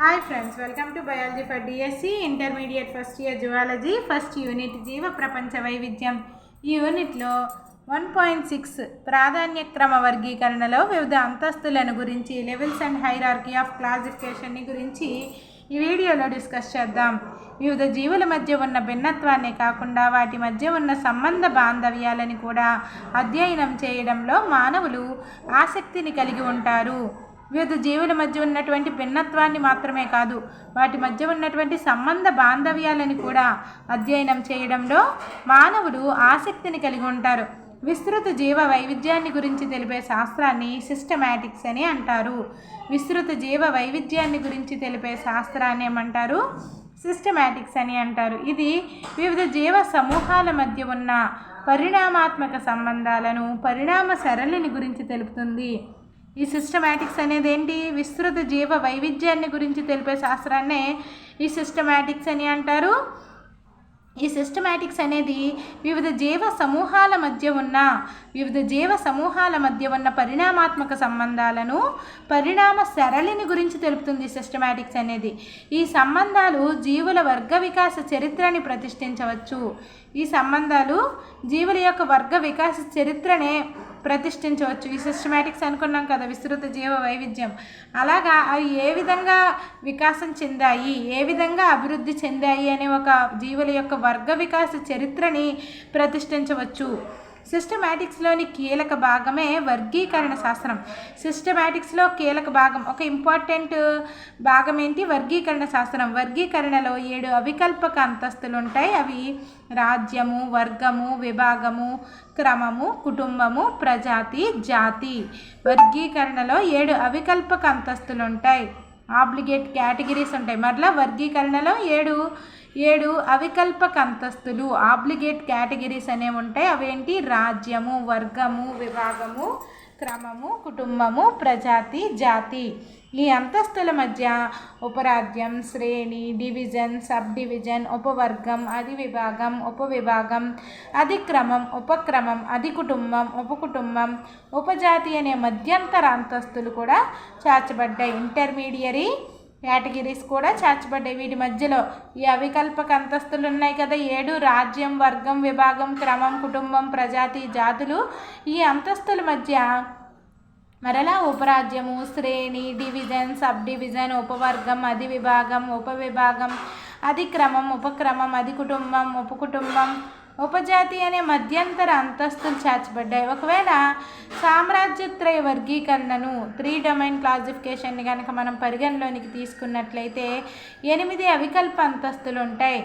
Hi friends welcome to biology for DSC intermediate first year zoology first unit జీవ ప్రపంచ వైవిధ్యం ఈ యూనిట్లో వన్ పాయింట్ సిక్స్ ప్రాధాన్యక్రమ వర్గీకరణలో వివిధ అంతస్తులను గురించి లెవెల్స్ అండ్ హైరార్కీ ఆఫ్ క్లాసిఫికేషన్ని గురించి ఈ వీడియోలో డిస్కస్ చేద్దాం. వివిధ జీవుల మధ్య ఉన్న భిన్నత్వాన్ని కాకుండా వాటి మధ్య ఉన్న సంబంధ బాంధవ్యాలని కూడా అధ్యయనం చేయడంలో మానవులు ఆసక్తిని కలిగి ఉంటారు. వివిధ జీవుల మధ్య ఉన్నటువంటి భిన్నత్వాన్ని మాత్రమే కాదు వాటి మధ్య ఉన్నటువంటి సంబంధ బాంధవ్యాలని కూడా అధ్యయనం చేయడంలో మానవులు ఆసక్తిని కలిగి ఉంటారు. విస్తృత జీవ వైవిధ్యాన్ని గురించి తెలిపే శాస్త్రాన్ని సిస్టమాటిక్స్ అని అంటారు. విస్తృత జీవ వైవిధ్యాన్ని గురించి తెలిపే శాస్త్రాన్ని ఏమంటారు? సిస్టమాటిక్స్ అని అంటారు. ఇది వివిధ జీవ సమూహాల మధ్య ఉన్న పరిణామాత్మక సంబంధాలను పరిణామ సరళిని గురించి తెలుపుతుంది. ఈ సిస్టమాటిక్స్ అనేది ఏంటి విస్తృత జీవ వైవిధ్యాన్ని గురించి తెలిపే శాస్త్రాన్నే ఈ సిస్టమాటిక్స్ అని అంటారు. ఈ సిస్టమాటిక్స్ అనేది వివిధ జీవ సమూహాల మధ్య ఉన్న వివిధ జీవ సమూహాల మధ్య ఉన్న పరిణామాత్మక సంబంధాలను పరిణామ సరళిని గురించి తెలుపుతుంది సిస్టమాటిక్స్ అనేది. ఈ సంబంధాలు జీవుల వర్గ వికాస చరిత్రని ప్రతిష్ఠించవచ్చు. ఈ సంబంధాలు జీవుల యొక్క వర్గ వికాస చరిత్రనే ప్రతిష్ఠించవచ్చు. ఈ సిస్టమేటిక్స్ అనుకున్నాం కదా విస్తృత జీవ వైవిధ్యం. అలాగా అవి ఏ విధంగా వికాసం చెందాయి ఏ విధంగా అభివృద్ధి చెందాయి అనే ఒక జీవుల యొక్క వర్గ వికాస చరిత్రని ప్రతిష్ఠించవచ్చు. సిస్టమాటిక్స్లోని కీలక భాగమే వర్గీకరణ శాస్త్రం. సిస్టమాటిక్స్లో కీలక భాగం ఒక ఇంపార్టెంట్ భాగం ఏంటి వర్గీకరణ శాస్త్రం. వర్గీకరణలో ఏడు అవికల్పక అంతస్తులు ఉంటాయి అవి రాజ్యము వర్గము విభాగము క్రమము కుటుంబము ప్రజాతి జాతి. వర్గీకరణలో ఏడు అవికల్పక అంతస్తులు ఉంటాయి ఆబ్లిగేట్ కేటగిరీస్ ఉంటాయి. మరలా వర్గీకరణలో ఏడు ఏడు అవికల్పక అంతస్తులు ఆబ్లిగేట్ కేటగిరీస్ అనేవి ఉంటాయి. అవేంటి? రాజ్యము వర్గము విభాగము క్రమము కుటుంబము ప్రజాతి జాతి. ఈ అంతస్తుల మధ్య ఉపరాజ్యం శ్రేణి డివిజన్ సబ్ డివిజన్ ఉపవర్గం అది విభాగం ఉపవిభాగం అధిక్రమం ఉపక్రమం అది కుటుంబం ఉపకుటుంబం ఉపజాతి అనే మధ్యంతర అంతస్తులు కూడా చాచబడ్డాయి ఇంటర్మీడియరీ కేటగిరీస్ కూడా చేర్చబడ్డాయి. వీటి మధ్యలో ఈ అవికల్పక అంతస్తులు ఉన్నాయి కదా ఏడు రాజ్యం వర్గం విభాగం క్రమం కుటుంబం ప్రజాతి జాతులు. ఈ అంతస్తుల మధ్య మరలా ఉపరాజ్యము శ్రేణి డివిజన్ సబ్ డివిజన్ ఉపవర్గం అధి విభాగం ఉపవిభాగం అధిక్రమం ఉపక్రమం అధి కుటుంబం ఉపకుటుంబం ఉపజాతి అనే మధ్యంతర అంతస్తులు చేర్చబడ్డాయి. ఒకవేళ సామ్రాజ్యత్రయ వర్గీకరణను త్రీ డొమైన్ క్లాసిఫికేషన్ని కనుక మనం పరిగణలోనికి తీసుకున్నట్లయితే ఎనిమిది అవికల్ప అంతస్తులు ఉంటాయి.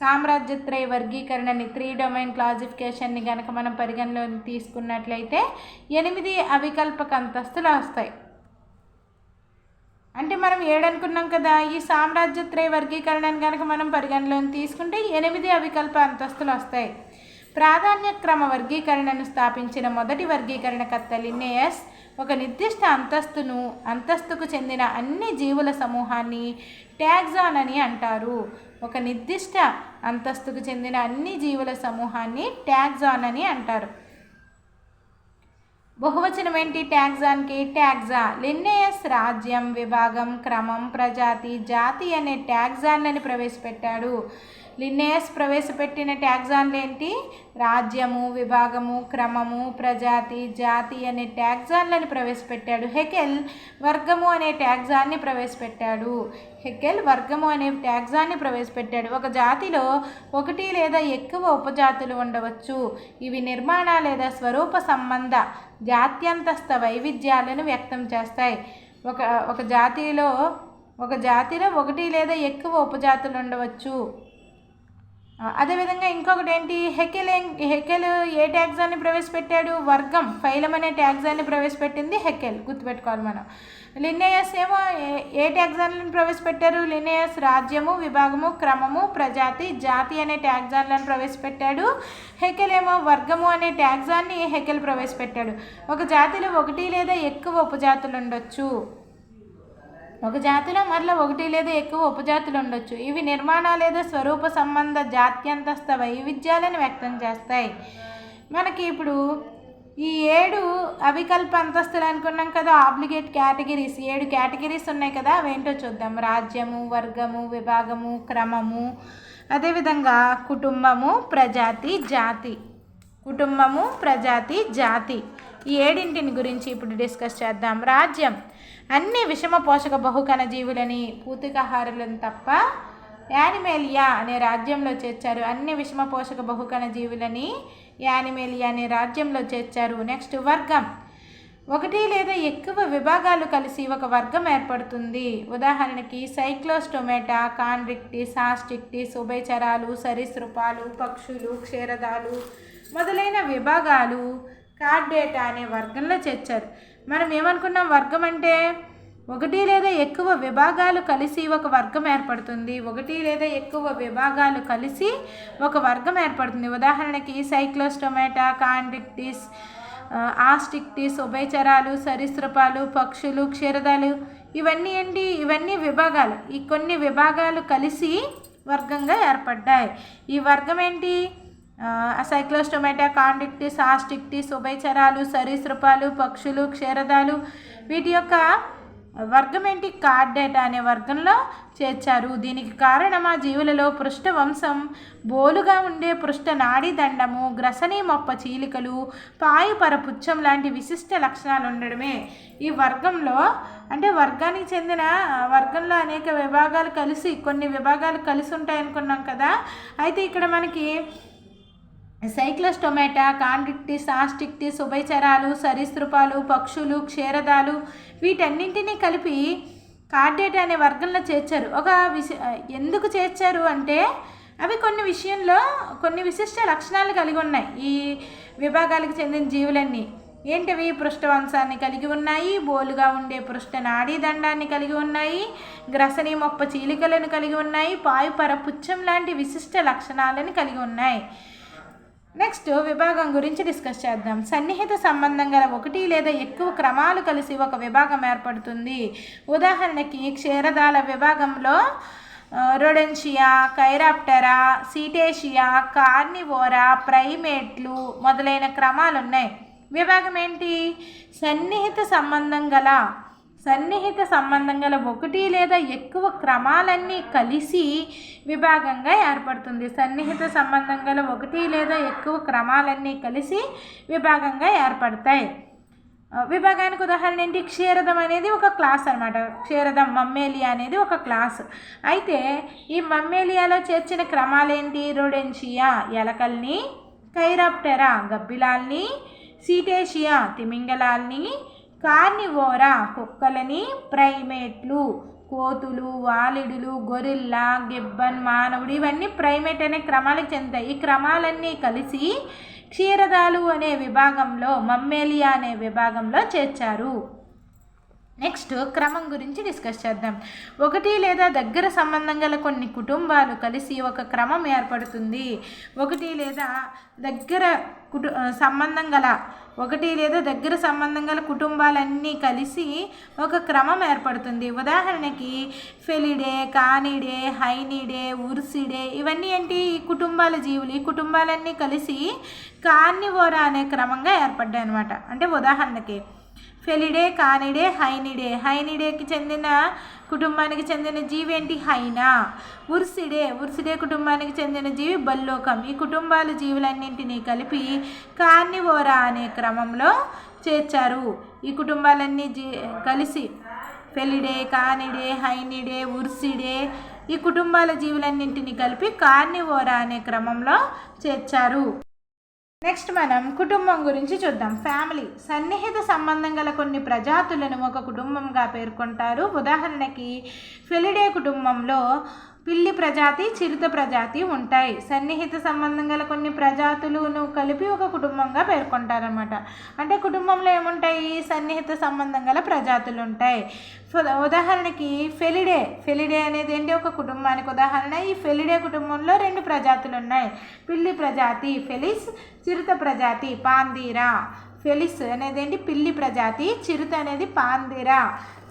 సామ్రాజ్యత్రయ వర్గీకరణని త్రీ డొమైన్ క్లాసిఫికేషన్ని కనుక మనం పరిగణలోకి తీసుకున్నట్లయితే ఎనిమిది అవికల్పక అంతస్తులు వస్తాయి. అంటే మనం ఏడనుకున్నాం కదా ఈ సామ్రాజ్యత్రయ వర్గీకరణను కనుక మనం పరిగణలోకి తీసుకుంటే ఎనిమిది అవికల్ప అంతస్తులు వస్తాయి. ప్రాధాన్య క్రమ వర్గీకరణను స్థాపించిన మొదటి వర్గీకరణకర్త లిన్నేయస్ ఒక నిర్దిష్ట అంతస్తును అంతస్తుకు చెందిన అన్ని జీవుల సమూహాన్ని ట్యాగ్జాన్ అని అంటారు. ఒక నిర్దిష్ట అంతస్తుకు చెందిన అన్ని జీవుల సమూహాన్ని ట్యాగ్జాన్ అని అంటారు. బహువచనం ఏంటి ట్యాగ్జాన్కి ట్యాగ్జా. లిన్నేయస్ రాజ్యం విభాగం క్రమం ప్రజాతి జాతి అనే ట్యాగ్జాన్లని ప్రవేశపెట్టాడు. లిన్నేయస్ ప్రవేశపెట్టిన ట్యాగ్జాన్లు ఏంటి? రాజ్యము విభాగము క్రమము ప్రజాతి జాతి అనే ట్యాగ్జాన్లను ప్రవేశపెట్టాడు. హెకెల్ వర్గము అనే ట్యాగ్జాన్ని ప్రవేశపెట్టాడు. హెకెల్ వర్గము అనే ట్యాగ్జాన్ని ప్రవేశపెట్టాడు. ఒక జాతిలో ఒకటి లేదా ఎక్కువ ఉపజాతులు ఉండవచ్చు. ఇవి నిర్మాణ లేదా స్వరూప సంబంధ జాత్యంతస్థ వైవిధ్యాలను వ్యక్తం చేస్తాయి. ఒక ఒక జాతిలో ఒక జాతిలో ఒకటి లేదా ఎక్కువ ఉపజాతులు ఉండవచ్చు. అదేవిధంగా ఇంకొకటి ఏంటి హెకెల్ హెకెల్ ఏ ట్యాగ్జాన్ని ప్రవేశపెట్టాడు? వర్గం ఫైలం అనే ట్యాగ్జాన్ని ప్రవేశపెట్టింది హెకెల్. గుర్తుపెట్టుకోవాలి మనం. లినేయస్ ఏమో ఏ ట్యాగ్జాన్లను ప్రవేశపెట్టారు? లినేయస్ రాజ్యము విభాగము క్రమము ప్రజాతి జాతి అనే ట్యాగ్జాన్లను ప్రవేశపెట్టాడు. హెకెల్ ఏమో వర్గము అనే ట్యాగ్జాన్ని హెకెల్ ప్రవేశపెట్టాడు. ఒక జాతిలో ఒకటి లేదా ఎక్కువ ఉపజాతులు ఉండొచ్చు. ఒక జాతిలో మరలా ఒకటి లేదా ఎక్కువ ఉపజాతులు ఉండొచ్చు. ఇవి నిర్మాణ లేదా స్వరూప సంబంధ జాత్యంతస్థ వైవిధ్యాలను వ్యక్తం చేస్తాయి. మనకి ఇప్పుడు ఈ ఏడు అవికల్ప అంతస్తులు అనుకున్నాం కదా ఆబ్లిగేట్ కేటగిరీస్. ఏడు కేటగిరీస్ ఉన్నాయి కదా అవేంటో చూద్దాం. రాజ్యము వర్గము విభాగము క్రమము అదేవిధంగా కుటుంబము ప్రజాతి జాతి. కుటుంబము ప్రజాతి జాతి. ఈ ఏడింటిని గురించి ఇప్పుడు డిస్కస్ చేద్దాం. రాజ్యం అన్ని విషమ పోషక బహుకణ జీవులని పూతికాహారులను తప్ప యానిమేలియా అనే రాజ్యంలో చేర్చారు. అన్ని విషమ పోషక బహుకణ జీవులని యానిమేలియా అనే రాజ్యంలో చేర్చారు. నెక్స్ట్ వర్గం. ఒకటి లేదా ఎక్కువ విభాగాలు కలిసి ఒక వర్గం ఏర్పడుతుంది. ఉదాహరణకి సైక్లోస్టొమేటా కాన్రిక్టిస్ ఆస్టిక్టిస్ ఉభయచరాలు సరీసృపాలు పక్షులు క్షీరదాలు మొదలైన విభాగాలు కార్డేటా అనే వర్గంలో చేర్చారు. మనం ఏమనుకున్నాం? వర్గం అంటే ఒకటి లేదా ఎక్కువ విభాగాలు కలిసి ఒక వర్గం ఏర్పడుతుంది. ఒకటి లేదా ఎక్కువ విభాగాలు కలిసి ఒక వర్గం ఏర్పడుతుంది. ఉదాహరణకి సైక్లోస్టొమేటా కాండిక్టిస్ ఆస్టిక్టిస్ ఉభయచరాలు సరీసృపాలు పక్షులు క్షీరదాలు ఇవన్నీ ఏంటి? ఇవన్నీ విభాగాలు. ఈ కొన్ని విభాగాలు కలిసి వర్గంగా ఏర్పడ్డాయి. ఈ వర్గం ఏంటి? సైక్లోస్టొమేటా కాండిక్టిస్ ఆస్టిక్టిస్ ఉభయచరాలు సరీసృపాలు పక్షులు క్షీరదాలు వీటి యొక్క వర్గం ఏంటి కార్డేటా అనే వర్గంలో చేర్చారు. దీనికి కారణం ఆ జీవులలో పృష్ఠ వంశం బోలుగా ఉండే పృష్ఠ నాడీదండము గ్రసని మొప్ప చీలికలు పాయుపర పుచ్చం లాంటి విశిష్ట లక్షణాలు ఉండడమే. ఈ వర్గంలో అంటే వర్గానికి చెందిన వర్గంలో అనేక విభాగాలు కలిసి కొన్ని విభాగాలు కలిసి ఉంటాయనుకున్నాం కదా. అయితే ఇక్కడ మనకి సైక్లోస్టొమేటా కాండిక్టిస్ ఆస్టిక్టిస్ ఉభయచరాలు సరీసృపాలు పక్షులు క్షీరదాలు వీటన్నింటినీ కలిపి కార్డేట్ అనే వర్గంలో చేర్చారు. ఒక విశ ఎందుకు చేర్చారు అంటే అవి కొన్ని విషయంలో కొన్ని విశిష్ట లక్షణాలు కలిగి ఉన్నాయి. ఈ విభాగాలకు చెందిన జీవులన్నీ ఏంటివి? పృష్ఠవంశాన్ని కలిగి ఉన్నాయి బోలుగా ఉండే పృష్ఠ నాడీ దండాన్ని కలిగి ఉన్నాయి గ్రసని మొప్ప చీలికలను కలిగి ఉన్నాయి పాయుపర పుచ్చం లాంటి విశిష్ట లక్షణాలను కలిగి ఉన్నాయి. నెక్స్ట్ విభాగం గురించి డిస్కస్ చేద్దాం. సన్నిహిత సంబంధం గల ఒకటి లేదా ఎక్కువ క్రమాలు కలిసి ఒక విభాగం ఏర్పడుతుంది. ఉదాహరణకి క్షీరదాల విభాగంలో రొడెన్షియా కైరాప్టెరా సీటేషియా కార్నివోరా ప్రైమేట్లు మొదలైన క్రమాలు ఉన్నాయి విభాగం ఏంటి? సన్నిహిత సంబంధం గల సన్నిహిత సంబంధం గల ఒకటి లేదా ఎక్కువ క్రమాలన్నీ కలిసి విభాగంగా ఏర్పడుతుంది. సన్నిహిత సంబంధం గల ఒకటి లేదా ఎక్కువ క్రమాలన్నీ కలిసి విభాగంగా ఏర్పడతాయి. విభాగానికి ఉదాహరణ ఏంటి? క్షీరదం అనేది ఒక క్లాస్ అనమాట క్షీరదం మమ్మేలియా అనేది ఒక క్లాస్. అయితే ఈ మమ్మేలియాలో చేర్చిన క్రమాలేంటి? రోడెన్షియా ఎలకల్ని కైరాప్టెరా గబ్బిలాల్ని సీటేషియా తిమింగలాల్ని కార్నివోరా కుక్కలని ప్రైమేట్లు కోతులు వాలిడులు గొరిల్లా గిబ్బన్ మానవుడు ఇవన్నీ ప్రైమేట్ అనే క్రమాలకు చెందుతాయి. ఈ క్రమాలన్నీ కలిసి క్షీరదాలు అనే విభాగంలో మమ్మేలియా అనే విభాగంలో చేర్చారు. నెక్స్ట్ క్రమం గురించి డిస్కస్ చేద్దాం. ఒకటి లేదా దగ్గర సంబంధం గల కొన్ని కుటుంబాలు కలిసి ఒక క్రమం ఏర్పడుతుంది. ఒకటి లేదా దగ్గర కుటు సంబంధం గల ఒకటి లేదా దగ్గర సంబంధం గల కుటుంబాలన్నీ కలిసి ఒక క్రమం ఏర్పడుతుంది. ఉదాహరణకి ఫెలిడే కానిడే హైనిడే ఉర్సిడే ఇవన్నీ ఏంటి? ఈ కుటుంబాల జీవులు. ఈ కుటుంబాలన్నీ కలిసి కార్నివోరా అనే క్రమంగా ఏర్పడ్డాయి అనమాట అంటే ఉదాహరణకి ఫెలిడే కానిడే హైనిడే. హైనిడేకి చెందిన కుటుంబానికి చెందిన జీవి ఏంటి హైనా? ఉర్సిడే ఉర్సిడే కుటుంబానికి చెందిన జీవి బల్లోకం. ఈ కుటుంబాల జీవులన్నింటినీ కలిపి కార్నివోరా అనే క్రమంలో చేర్చారు. ఈ కుటుంబాలన్నీ జీ కలిసి ఫెలిడే కానిడే హైనిడే ఉర్సిడే ఈ కుటుంబాల జీవులన్నింటినీ కలిపి కార్నివోరా అనే క్రమంలో చేర్చారు. నెక్స్ట్ మనం కుటుంబం గురించి చూద్దాం. ఫ్యామిలీ సన్నిహిత సంబంధం గల కొన్ని ప్రజాతులను ఒక కుటుంబంగా పేర్కొంటారు. ఉదాహరణకి ఫెలిడే కుటుంబంలో పిల్లి ప్రజాతి చిరుత ప్రజాతి ఉంటాయి. సన్నిహిత సంబంధం గల కొన్ని ప్రజాతులను కలిపి ఒక కుటుంబంగా పేర్కొంటారనమాట అంటే కుటుంబంలో ఏముంటాయి? సన్నిహిత సంబంధం గల ప్రజాతులు ఉంటాయి ఉదాహరణకి ఫెలిడే. ఫెలిడే అనేది ఏంటి? ఒక కుటుంబానికి ఉదాహరణ ఈ ఫెలిడే కుటుంబంలో రెండు ప్రజాతులు ఉన్నాయి పిల్లి ప్రజాతి ఫెలిస్ చిరుత ప్రజాతి పాందీరా. ఫెలిస్ అనేది ఏంటి? పిల్లి ప్రజాతి చిరుత అనేది పాందిరా.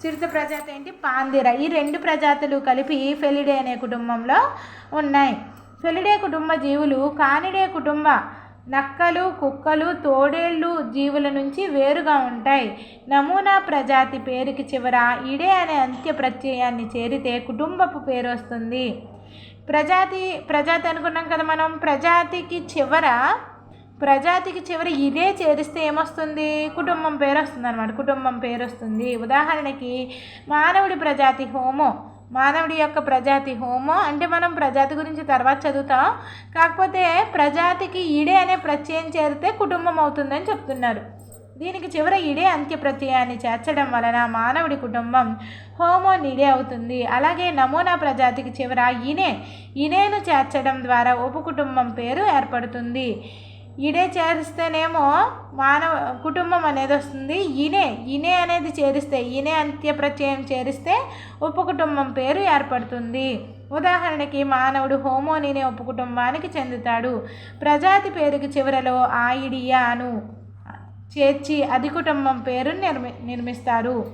చిరుత ప్రజాతి ఏంటి? పాందిర. ఈ రెండు ప్రజాతులు కలిపి ఫెలిడే అనే కుటుంబంలో ఉన్నాయి. ఫెలిడే కుటుంబ జీవులు కానిడే కుటుంబ నక్కలు కుక్కలు తోడేళ్ళు జీవుల నుంచి వేరుగా ఉంటాయి. నమూనా ప్రజాతి పేరుకి చివర ఇడే అనే అంత్య ప్రత్యయాన్ని చేరితే కుటుంబపు పేరు వస్తుంది. ప్రజాతి ప్రజాతి అనుకున్నాం కదా మనం. ప్రజాతికి చివర ప్రజాతికి చివరి ఇదే చేరిస్తే ఏమొస్తుంది? కుటుంబం పేరు వస్తుంది అనమాట కుటుంబం పేరు వస్తుంది ఉదాహరణకి మానవుడి ప్రజాతి హోమో. మానవుడి యొక్క ప్రజాతి హోమో అంటే మనం ప్రజాతి గురించి తర్వాత చదువుతాం. కాకపోతే ప్రజాతికి ఇడే అనే ప్రత్యయం చేరితే కుటుంబం అవుతుందని చెప్తున్నారు. దీనికి చివర ఇడే అంత్య ప్రత్యయాన్ని చేర్చడం వలన మానవుడి కుటుంబం హోమో నిడే అవుతుంది. అలాగే నమూనా ప్రజాతికి చివర ఇనే. ఇనేను చేర్చడం ద్వారా ఉపకుటుంబం పేరు ఏర్పడుతుంది. ఇడే చేరిస్తేనేమో మానవ కుటుంబం అనేది వస్తుంది. ఇనే ఇనే అనేది చేరిస్తే ఇనే అంత్య ప్రత్యయం చేరిస్తే ఉపకుటుంబం పేరు ఏర్పడుతుంది. ఉదాహరణకి మానవుడు హోమోనినే ఉపకుటుంబానికి చెందుతాడు. ప్రజాతి పేరుకి చివరలో ఆయిడియాను చేర్చి అది కుటుంబం పేరు నిర్మి నిర్మిస్తారు.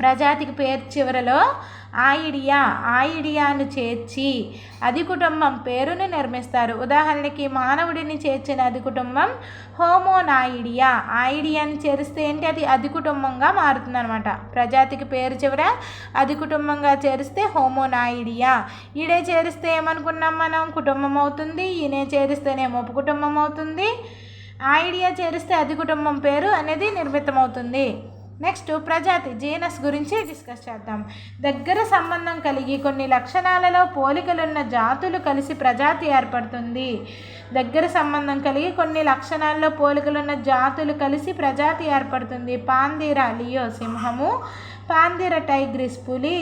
ప్రజాతికి పేరు చివరలో ఆయిడియా ఆయిడియాను చేర్చి అది కుటుంబం పేరును నిర్మిస్తారు. ఉదాహరణకి మానవుడిని చేర్చిన అది కుటుంబం హోమోనాయిడియా. ఆయిడియాని చేరిస్తే ఏంటి? అది అది కుటుంబంగా మారుతుంది అనమాట ప్రజాతికి పేరు చివర అది కుటుంబంగా చేరిస్తే హోమోనాయిడియా. ఈడే చేరిస్తే ఏమనుకున్నాం మనం? కుటుంబం అవుతుంది. ఈయనే చేరిస్తేనేమో ఉపకుటుంబం అవుతుంది. ఐడియా చేరిస్తే అది కుటుంబం పేరు అనేది నిర్మితమవుతుంది. నెక్స్ట్ ప్రజాతి జీనస్ గురించి డిస్కస్ చేద్దాం. దగ్గర సంబంధం కలిగి కొన్ని లక్షణాలలో పోలికలున్న జాతులు కలిసి ప్రజాతి ఏర్పడుతుంది. దగ్గర సంబంధం కలిగి కొన్ని లక్షణాల్లో పోలికలున్న జాతులు కలిసి ప్రజాతి ఏర్పడుతుంది. పాందీర లియో సింహము పాందీర టైగ్రిస్ పులి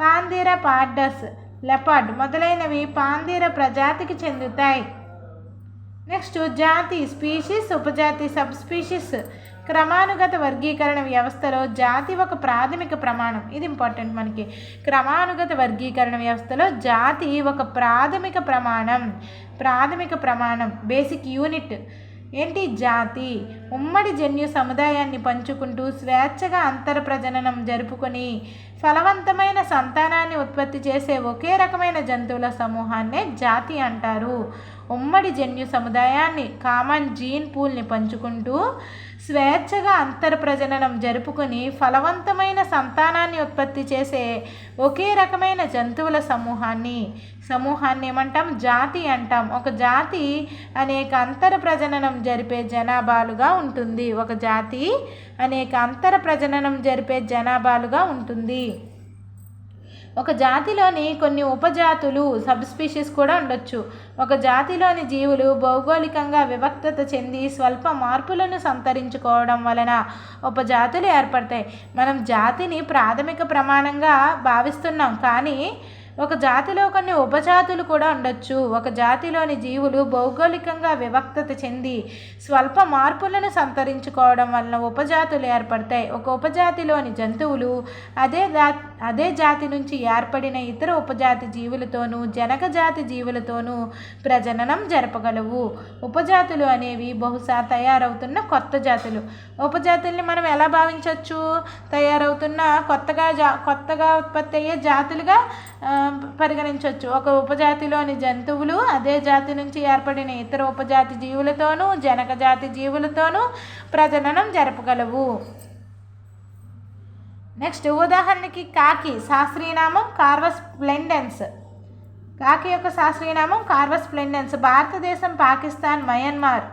పాందీర పార్డస్ లెపర్డ్ మొదలైనవి పాందీర ప్రజాతికి చెందుతాయి. నెక్స్ట్ జాతి స్పీషీస్ ఉపజాతి సబ్ స్పీషీస్ క్రమానుగత వర్గీకరణ వ్యవస్థలో జాతి ఒక ప్రాథమిక ప్రమాణం. ఇది ఇంపార్టెంట్ మనకి. క్రమానుగత వర్గీకరణ వ్యవస్థలో జాతి ఒక ప్రాథమిక ప్రమాణం. ప్రాథమిక ప్రమాణం బేసిక్ యూనిట్ ఏంటి? జాతి. ఉమ్మడి జన్యు సముదాయాన్ని పంచుకుంటూ స్వేచ్ఛగా అంతర ప్రజననం జరుపుకొని ఫలవంతమైన సంతానాన్ని ఉత్పత్తి చేసే ఒకే రకమైన జంతువుల సమూహాన్నే జాతి అంటారు. ఉమ్మడి జన్యు సముదాయాన్ని కామన్ జీన్ పూల్ని పంచుకుంటూ స్వేచ్ఛగా అంతర జరుపుకుని జరుపుకొని ఫలవంతమైన సంతానాన్ని ఉత్పత్తి చేసే ఒకే రకమైన జంతువుల సమూహాన్ని సమూహాన్ని ఏమంటాం? జాతి అంటాం. ఒక జాతి అనేక అంతర ప్రజననం జరిపే జనాభాలుగా ఉంటుంది. ఒక జాతి అనేక అంతర ప్రజననం జరిపే జనాభాలుగా ఉంటుంది. ఒక జాతిలోని కొన్ని ఉపజాతులు సబ్స్పీషీస్ కూడా ఉండొచ్చు. ఒక జాతిలోని జీవులు భౌగోళికంగా వివక్తత చెంది స్వల్ప మార్పులను సంతరించుకోవడం వలన ఉపజాతులు ఏర్పడతాయి. మనం జాతిని ప్రాథమిక ప్రమాణంగా భావిస్తున్నాం కానీ ఒక జాతిలో కొన్ని ఉపజాతులు కూడా ఉండొచ్చు. ఒక జాతిలోని జీవులు భౌగోళికంగా వివక్తత చెంది స్వల్ప మార్పులను సంతరించుకోవడం వలన ఉపజాతులు ఏర్పడతాయి. ఒక ఉపజాతిలోని జంతువులు అదే జా అదే జాతి నుంచి ఏర్పడిన ఇతర ఉపజాతి జీవులతోనూ జనక జాతి జీవులతోనూ ప్రజననం జరపగలవు. ఉపజాతులు అనేవి బహుశా తయారవుతున్న కొత్త జాతులు. ఉపజాతుల్ని మనం ఎలా భావించవచ్చు తయారవుతున్న కొత్తగా జా కొత్తగా ఉత్పత్తి అయ్యే జాతులుగా పరిగణించవచ్చు. ఒక ఉపజాతిలోని జంతువులు అదే జాతి నుంచి ఏర్పడిన ఇతర ఉపజాతి జీవులతోనూ జనక జాతి జీవులతోనూ ప్రజననం జరపగలవు. నెక్స్ట్ ఉదాహరణకి కాకి శాస్త్రీయనామం కార్వస్ ప్లెండెన్స్ కాకి యొక్క శాస్త్రీయనామం కార్వస్ ప్లెండెన్స్ భారతదేశం పాకిస్తాన్ మయన్మార్.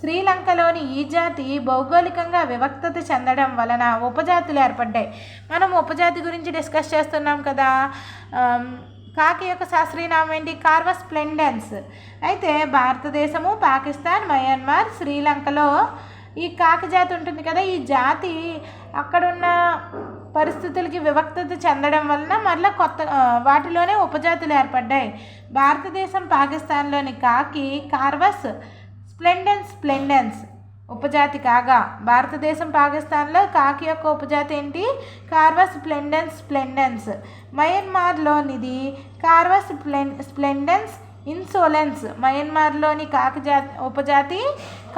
శ్రీలంకలోని ఈ జాతి భౌగోళికంగా వివక్తత చెందడం వలన ఉపజాతులు ఏర్పడ్డాయి. మనం ఉపజాతి గురించి డిస్కస్ చేస్తున్నాం కదా. కాకి యొక్క శాస్త్రీయనామం ఏంటి? Corvus splendens. అయితే భారతదేశము పాకిస్తాన్ మయన్మార్ శ్రీలంకలో ఈ కాకి జాతి ఉంటుంది కదా. ఈ జాతి అక్కడున్న పరిస్థితులకి వివక్తత చెందడం వలన మళ్ళీ కొత్త వాటిలోనే ఉపజాతులు ఏర్పడ్డాయి. భారతదేశం పాకిస్తాన్లోని కాకి కార్వస్ స్ప్లెండెన్స్ స్ప్లెండెన్స్. ఉపజాతి కాగా భారతదేశం పాకిస్తాన్లో కాకి యొక్క ఉపజాతి ఏంటి? Corvus splendens. స్ప్లెండెన్స్ మయన్మార్లోనిది కార్వస్ స్ప్లెన్ స్ప్లెండెన్స్ ఇన్సోలెన్స్. మయన్మార్లోని కాకి జాతి ఉపజాతి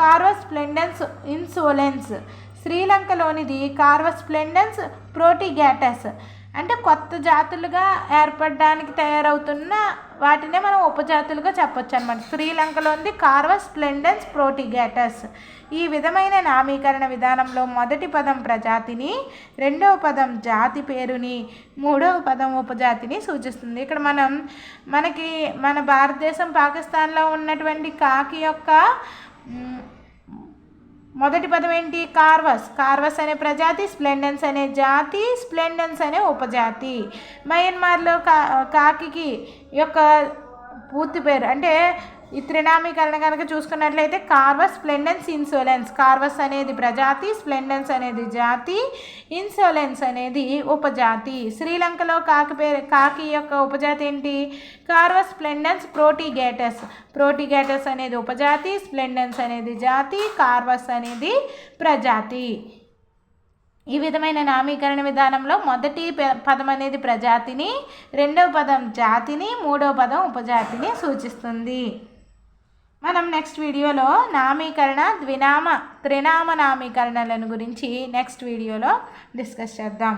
కార్వస్ స్ప్లెండెన్స్ ఇన్సోలెన్స్. శ్రీలంకలోనిది కార్వస్ స్ప్లెండెన్స్ ప్రోటిగ్యాటస్ అంటే కొత్త జాతులుగా ఏర్పడడానికి తయారవుతున్న వాటినే మనం ఉపజాతులుగా చెప్పొచ్చు అనమాట శ్రీలంకలో ఉంది కార్వస్ స్ప్లెండెన్స్ ప్రోటిగేటస్. ఈ విధమైన నామీకరణ విధానంలో మొదటి పదం ప్రజాతిని రెండవ పదం జాతి పేరుని మూడవ పదం ఉపజాతిని సూచిస్తుంది. ఇక్కడ మనం మనకి మన భారతదేశం పాకిస్తాన్లో ఉన్నటువంటి కాకి యొక్క మొదటి పదం ఏంటి? కార్వస్. కార్వస్ అనే ప్రజాతి స్ప్లెండెన్స్ అనే జాతి స్ప్లెండెన్స్ అనే ఉపజాతి. మయన్మార్లో కా కాకికి యొక్క పూర్తి పేరు అంటే ఈ త్రినామీకరణ కనుక చూసుకున్నట్లయితే కార్వస్ స్ప్లెండెన్స్ ఇన్సోలెన్స్. కార్వస్ అనేది ప్రజాతి స్ప్లెండెన్స్ అనేది జాతి ఇన్సోలెన్స్ అనేది ఉపజాతి. శ్రీలంకలో కాకి పేరు కాకి యొక్క ఉపజాతి ఏంటి? Corvus splendens ప్రోటిగేటస్. ప్రోటిగేటస్ అనేది ఉపజాతి స్ప్లెండెన్స్ అనేది జాతి కార్వస్ అనేది ప్రజాతి. ఈ విధమైన నామీకరణ విధానంలో మొదటి ప- పదం అనేది ప్రజాతిని రెండవ పదం జాతిని మూడవ పదం ఉపజాతిని సూచిస్తుంది. మనం నెక్స్ట్ వీడియోలో నామీకరణ ద్వినామ త్రినామ నామీకరణలను గురించి నెక్స్ట్ వీడియోలో డిస్కస్ చేద్దాం.